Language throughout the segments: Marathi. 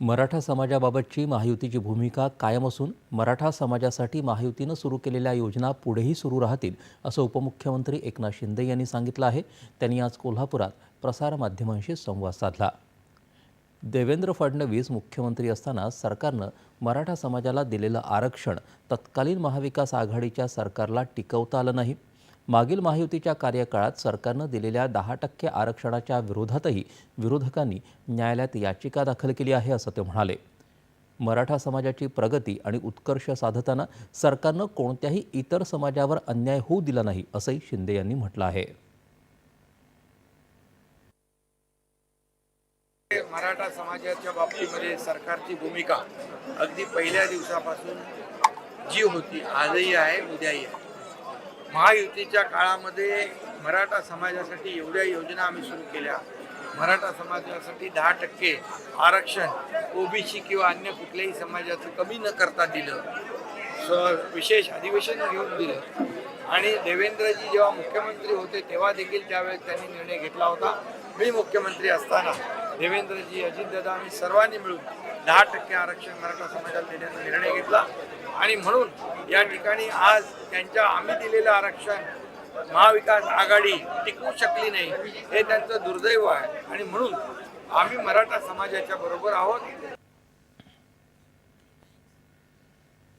मराठा समाजाबाबतची महायुतीची भूमिका कायम असून मराठा समाजासाठी महायुतीनं सुरू केलेल्या योजना पुढेही सुरू राहतील असं उपमुख्यमंत्री एकनाथ शिंदे यांनी सांगितलं आहे. त्यांनी आज कोल्हापुरात प्रसारमाध्यमांशी संवाद साधला. देवेंद्र फडणवीस मुख्यमंत्री असताना सरकारनं मराठा समाजाला दिलेलं आरक्षण तत्कालीन महाविकास आघाडीच्या सरकारला टिकवता आलं नाही. मागील महायुतीच्या कार्यकाळात सरकारनं दिलेल्या दहा टक्के आरक्षणाच्या विरोधातही विरोधकांनी न्यायालयात याचिका दाखल केली आहे असं ते म्हणाले. मराठा समाजाची प्रगती आणि उत्कर्ष साधताना सरकारनं कोणत्याही इतर समाजावर अन्याय होऊ दिला नाही असंही शिंदे यांनी म्हटलं आहे. मराठा समाजाच्या बाबतीमध्ये सरकारची भूमिका अगदी पहिल्या दिवसापासून जी होती आजही आहे उद्याही आहे. महायुतीच्या काळामध्ये मराठा समाजासाठी एवढ्या योजना आम्ही सुरू केल्या. मराठा समाजासाठी दहा टक्के आरक्षण ओबीसी किंवा अन्य कुठल्याही समाजाचं कमी न करता दिलं. स विशेष अधिवेशन घेऊन दिलं. आणि देवेंद्रजी जेव्हा मुख्यमंत्री होते तेव्हा देखील त्यावेळेस त्यांनी निर्णय घेतला होता. मी मुख्यमंत्री असताना देवेंद्रजी अजितदादा आम्ही सर्वांनी मिळून दहा टक्के आरक्षण मराठा समाजाला देण्याचा निर्णय घेतला. आणि म्हणून या ठिकाणी आज त्यांच्या आम्ही दिलेलं आरक्षण महाविकास आघाडी टिकवू शकली नाही हे त्यांचं दुर्दैव आहे. आणि म्हणून आम्ही मराठा समाजाच्या बरोबर आहोत.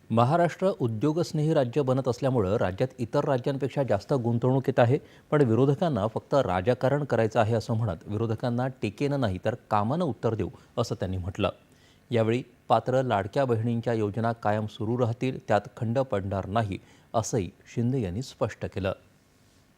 महाराष्ट्र उद्योगस्नेही राज्य बनत असल्यामुळं राज्यात इतर राज्यांपेक्षा जास्त गुंतवणूक येत आहे पण विरोधकांना फक्त राजकारण करायचं आहे असं म्हणत विरोधकांना टीकेनं नाही तर कामानं उत्तर देऊ असं त्यांनी म्हटलं. यावेळी पात्र लाडक्या बहिणींच्या योजना कायम सुरू राहतील त्यात खंड पडणार नाही असंही शिंदे यांनी स्पष्ट केलं.